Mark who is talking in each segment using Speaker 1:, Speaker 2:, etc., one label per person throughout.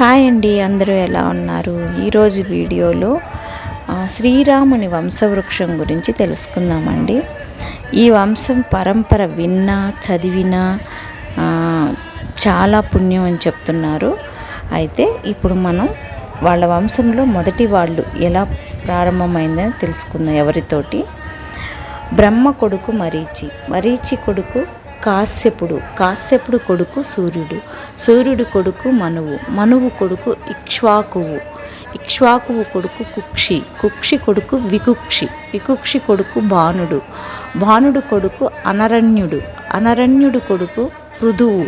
Speaker 1: Hi అండి అందరూ ఎలా ఉన్నారు? ఈరోజు వీడియోలో శ్రీరాముని వంశవృక్షం గురించి తెలుసుకుందామండి. ఈ వంశం పరంపర విన్నా చదివినా చాలా పుణ్యం అని చెప్తున్నారు. అయితే ఇప్పుడు మనం వాళ్ళ వంశంలో మొదటి వాళ్ళు ఎలా ప్రారంభమైందని తెలుసుకుందాం ఎవరితోటి. బ్రహ్మ కొడుకు మరీచి. మరీచి కొడుకు కాశ్యపుడు. కాశ్యపుడు కొడుకు సూర్యుడు. సూర్యుడు కొడుకు మనువు. మనువు కొడుకు ఇక్ష్వాకువు. ఇక్ష్వాకువు కొడుకు కుక్షి. కుక్షి కొడుకు వికుక్షి. వికుక్షి కొడుకు బాణుడు బాణుడు కొడుకు అనరణ్యుడు. అనరణ్యుడు కొడుకు పృథువు.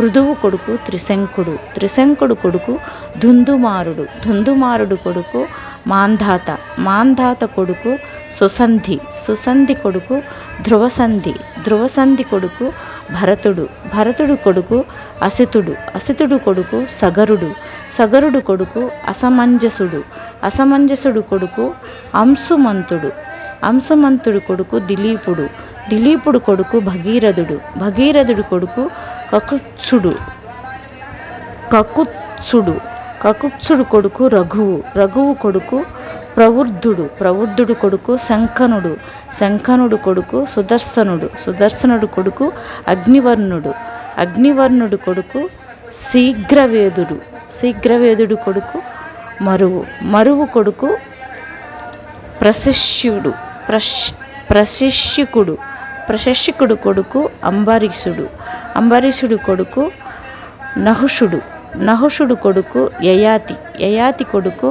Speaker 1: పృథువు కొడుకు త్రిశంకుడు. త్రిశంకుడు కొడుకు ధుందుమారుడు ధుందుమారుడు కొడుకు మాంధాత. మాంధాత కొడుకు సుసంధి. సుసంధి కొడుకు ధ్రువసంధి. ధ్రువసంధి కొడుకు భరతుడు. భరతుడు కొడుకు అసితుడు. అసితుడు కొడుకు సగరుడు. సగరుడు కొడుకు అసమంజసుడు. అసమంజసుడు కొడుకు అంశుమంతుడు. అంశుమంతుడు కొడుకు దిలీపుడు. దిలీపుడు కొడుకు భగీరథుడు. భగీరథుడు కొడుకు కకుత్సుడు. కకుత్సుడు. కకుత్సుడు కొడుకు రఘువు రఘువు కొడుకు ప్రవృద్ధుడు ప్రవృద్ధుడు కొడుకు శంఖనుడు శంఖనుడు కొడుకు సుదర్శనుడు సుదర్శనుడు కొడుకు అగ్నివర్ణుడు అగ్నివర్ణుడు కొడుకు శీఘ్రవేదుడు శీఘ్రవేదుడు కొడుకు మరువు మరువు కొడుకు ప్రశిష్యుడు ప్రశ్ ప్రశిష్యుకుడు ప్రశిష్యకుడు కొడుకు అంబరీషుడు అంబరీషుడు కొడుకు నహుషుడు. నహుషుడు కొడుకు యయాతి యయాతి కొడుకు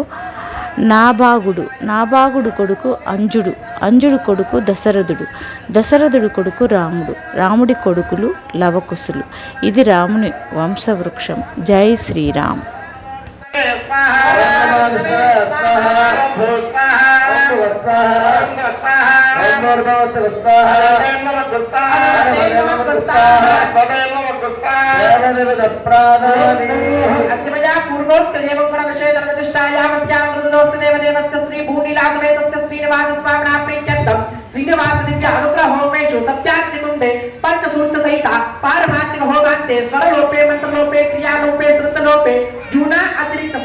Speaker 1: నాభాగుడు నాభాగుడు కొడుకు అంజుడు అంజుడు కొడుకు దశరథుడు దశరథుడు కొడుకు రాముడు రాముడి కొడుకులు లవకుశులు ఇది రాముని వంశవృక్షం జై శ్రీరామ్
Speaker 2: అత్యమయా పూర్వోక్తదేవం గుణవిషయధర్మతిష్టాయామస్యాం కృతదోస్య దేవదేవస్య శ్రీ భూనిలాసమేతస్య శ్రీనివాస స్వామినా ప్రీత్యర్థం శ్రీనివాస దివ్య అనుగ్రహ హోమేషు సత్యాగ్నికుండే పంచసూర్త సహిత పారమాత్మిక హోమాంతే స్వరలోపే మంత్రలోపే క్రియాలోపే శ్రుతలోపే యూనా అతిరిక్త